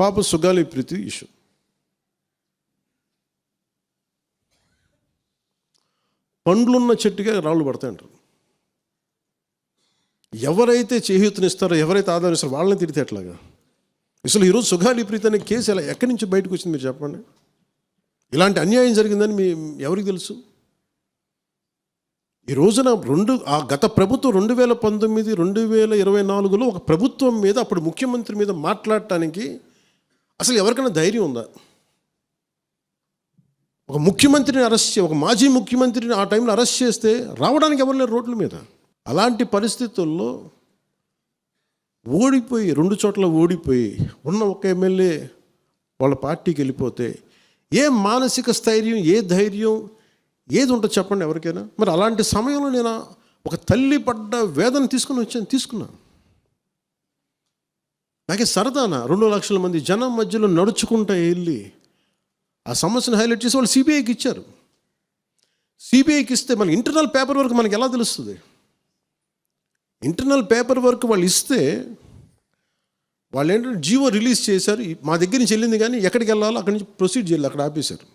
పాప సుగాలి ప్రీతి ఇష్యూ పండ్లున్న చెట్టుగా రాళ్ళు పడతాయంటారు ఎవరైతే చేయూతనిస్తారో ఎవరైతే ఆదరిస్తారో వాళ్ళని తిడితే ఎట్లాగా? అసలు ఈరోజు సుగాలి ప్రీతి అనే కేసు ఎలా ఎక్కడి నుంచి బయటకు వచ్చింది మీరు చెప్పండి? ఇలాంటి అన్యాయం జరిగిందని మీ ఎవరికి తెలుసు? ఈ రోజున రెండు ఆ గత ప్రభుత్వం రెండు వేల పంతొమ్మిది రెండు వేల ఇరవై నాలుగులో ఒక ప్రభుత్వం మీద అప్పుడు ముఖ్యమంత్రి మీద మాట్లాడటానికి అసలు ఎవరికైనా ధైర్యం ఉందా? ఒక ముఖ్యమంత్రిని అరెస్ట్ చే ఒక మాజీ ముఖ్యమంత్రిని ఆ టైంలో అరెస్ట్ చేస్తే రావడానికి ఎవరు లేరు రోడ్ల మీద? అలాంటి పరిస్థితుల్లో ఓడిపోయి రెండు చోట్ల ఓడిపోయి ఉన్న ఒక ఎమ్మెల్యే వాళ్ళ పార్టీకి వెళ్ళిపోతే ఏ మానసిక స్థైర్యం ఏ ధైర్యం ఏది ఉంటుంది చెప్పండి ఎవరికైనా. మరి అలాంటి సమయంలో నేను ఒక తల్లి పడ్డ వేదన తీసుకుని వచ్చాను తీసుకున్నాను. నాకే సరదానా. రెండు లక్షల మంది జనం మధ్యలో నడుచుకుంటూ వెళ్ళి ఆ సమస్యను హైలైట్ చేసి వాళ్ళు సిబిఐకి ఇచ్చారు. సిబిఐకి ఇస్తే మన ఇంటర్నల్ పేపర్ వర్క్ మనకి ఎలా తెలుస్తుంది? ఇంటర్నల్ పేపర్ వర్క్ వాళ్ళు ఇస్తే వాళ్ళు ఏంటంటే జీవో రిలీజ్ చేశారు. మా దగ్గర నుంచి వెళ్ళింది కానీ ఎక్కడికి వెళ్ళాలో అక్కడి నుంచి ప్రొసీడ్ చేయాలి అక్కడ ఆపేశారు.